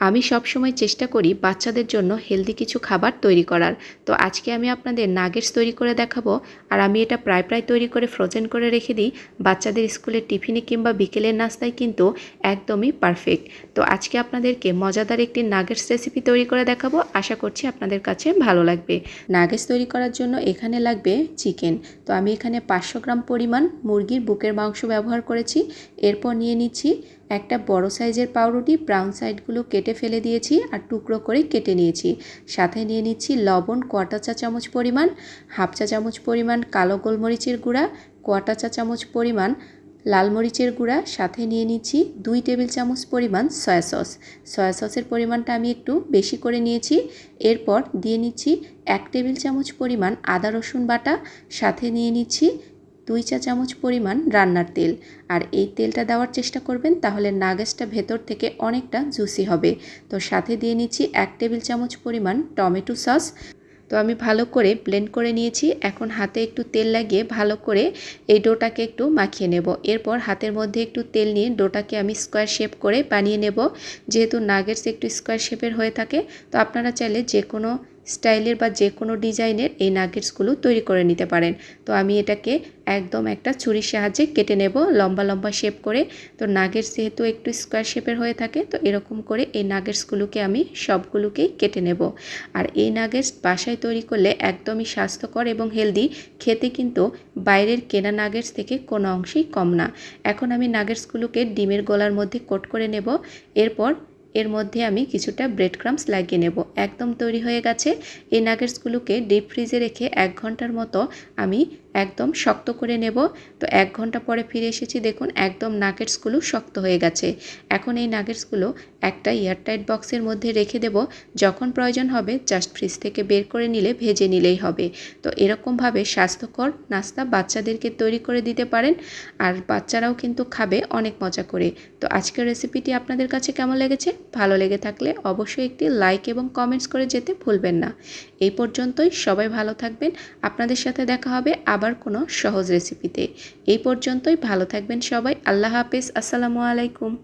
আমি সবসময় চেষ্টা করি বাচ্চাদের জন্য হেলদি কিছু খাবার তৈরি করার। তো আজকে আমি আপনাদের নাগেটস তৈরি করে দেখাবো। আর আমি এটা প্রায় প্রায় তৈরি করে ফ্রোজেন করে রেখে দিই। বাচ্চাদের স্কুলের টিফিনে কিংবা বিকেলের নাস্তায় কিন্তু একদমই পারফেক্ট তো আজকে আপনাদেরকে মজাদার একটি নাগেটস রেসিপি তৈরি করে দেখাবো। আশা করছি আপনাদের কাছে ভালো লাগবে। নাগেটস তৈরি করার জন্য এখানে লাগবে চিকেন তো আমি এখানে পাঁচশো গ্রাম পরিমাণ মুরগির বুকের মাংস ব্যবহার করেছি। এরপর নিয়ে নিচ্ছি একটা বড় সাইজের পাউরুটি ব্রাউন সাইডগুলো কেটে ফেলে দিয়েছি আর টুকরো করে কেটে নিয়েছি। সাথে নিয়ে নিচ্ছি লবণ কোয়াটা চা চামচ পরিমাণ, হাফ চা চামচ পরিমাণ কালো গোলমরিচের গুঁড়া কোয়াটা চা চামচ পরিমাণ লাল মরিচের গুঁড়া, সাথে নিয়ে নিচ্ছি দুই টেবিল চামচ পরিমাণ সয়া সস। সয়া সসের পরিমাণটা আমি একটু বেশি করে নিয়েছি। এরপর দিয়ে নিচ্ছি এক টেবিল চামচ পরিমাণ আদা রসুন বাটা, সাথে নিয়ে নিচ্ছি দুই চা চামচ পরিমাণ রান্নার তেল। আর এই তেলটা দেওয়ার চেষ্টা করবেন, তাহলে নাগেসটা ভেতর থেকে অনেকটা জুসি হবে। তো সাথে দিয়ে নিচ্ছি এক টেবিল চামচ পরিমাণ টমেটো সস। তো আমি ভালো করে ব্লেন্ড করে নিয়েছি। এখন হাতে একটু তেল লাগিয়ে ভালো করে এই ডোটাকে একটু মাখিয়ে নেব। এরপর হাতের মধ্যে একটু তেল নিয়ে ডোটাকে আমি স্কোয়ার শেপ করে বানিয়ে নেব। যেহেতু নাগেটস একটু স্কোয়ার শেপের হয়ে থাকে, তো আপনারা চাইলে যে কোনো স্টাইলের বা যে কোনো ডিজাইনের এই নাগেটসগুলো তৈরি করে নিতে পারেন। তো আমি এটাকে একদম একটা ছুরির সাহায্যে কেটে নেব, লম্বা লম্বা শেপ করে। তো নাগেটস যেহেতু একটু স্কোয়ার শেপের হয়ে থাকে, তো এরকম করে এই নাগেটসগুলোকে আমি সবগুলোকেই কেটে নেব। আর এই নাগেটস বাসায় তৈরি করলে একদমই স্বাস্থ্যকর এবং হেলদি, খেতে কিন্তু বাইরের কেনা নাগেটস থেকে কোনো অংশেই কম না। এখন আমি নাগেটসগুলোকে ডিমের গলার মধ্যে কোট করে নেব। এরপর এর মধ্যে আমি কিছুটা ব্রেড ক্রামস লাগিয়ে নেব। একদম তৈরি হয়ে গেছে। এই নাগেটসগুলোকে ডিপ ফ্রিজে রেখে এক ঘণ্টার মতো আমি একদম শক্ত করে নেব। তো এক ঘণ্টা পরে ফিরে এসেছি, দেখুন, একদম নাগেটসগুলো শক্ত হয়ে গেছে। এখন এই নাগেটসগুলো একটা এয়ারটাইট বক্সের মধ্যে রেখে দেব। যখন প্রয়োজন হবে জাস্ট ফ্রিজ থেকে বের করে নিলে ভেজে নিলেই হবে। তো এরকমভাবে স্বাস্থ্যকর নাস্তা বাচ্চাদেরকে তৈরি করে দিতে পারেন। আর বাচ্চারাও কিন্তু খাবে অনেক মজা করে। তো আজকের রেসিপিটি আপনাদের কাছে কেমন লেগেছে? ভালো লেগে থাকলে অবশ্যই একটি লাইক এবং কমেন্টস করে যেতে ভুলবেন না। এই পর্যন্তই সবাই ভালো থাকবেন। আপনাদের সাথে দেখা হবে আবার কোনো সহজ রেসিপিতে এই পর্যন্তই ভালো থাকবেন সবাই। আল্লাহ হাফেজ। আসসালামু আলাইকুম।